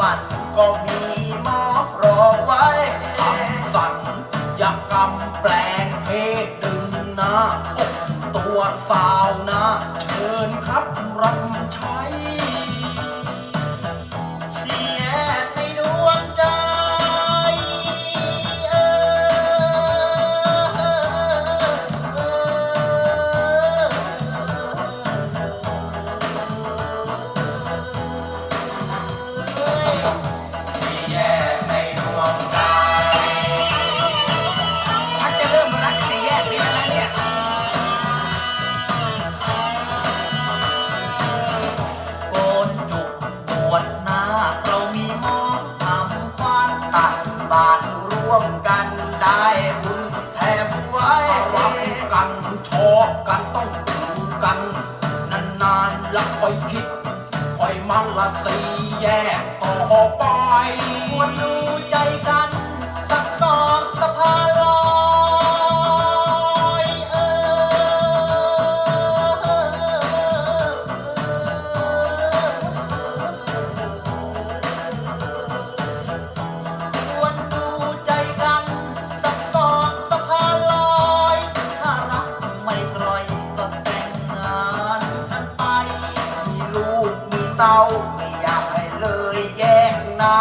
วันก็มี กันชอกันต้องถูกกัน นานๆแล้วค่อยคิด ค่อยมัละสีแยกต่อไป เตาไม่อยากให้เลยแยกหน้า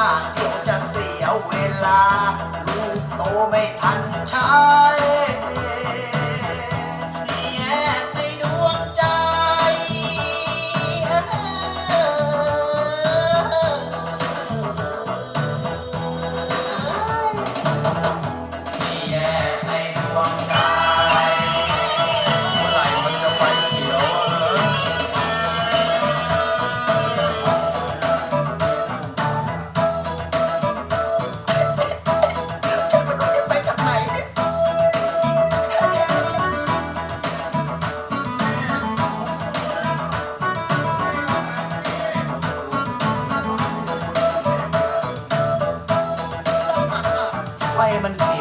มันเสี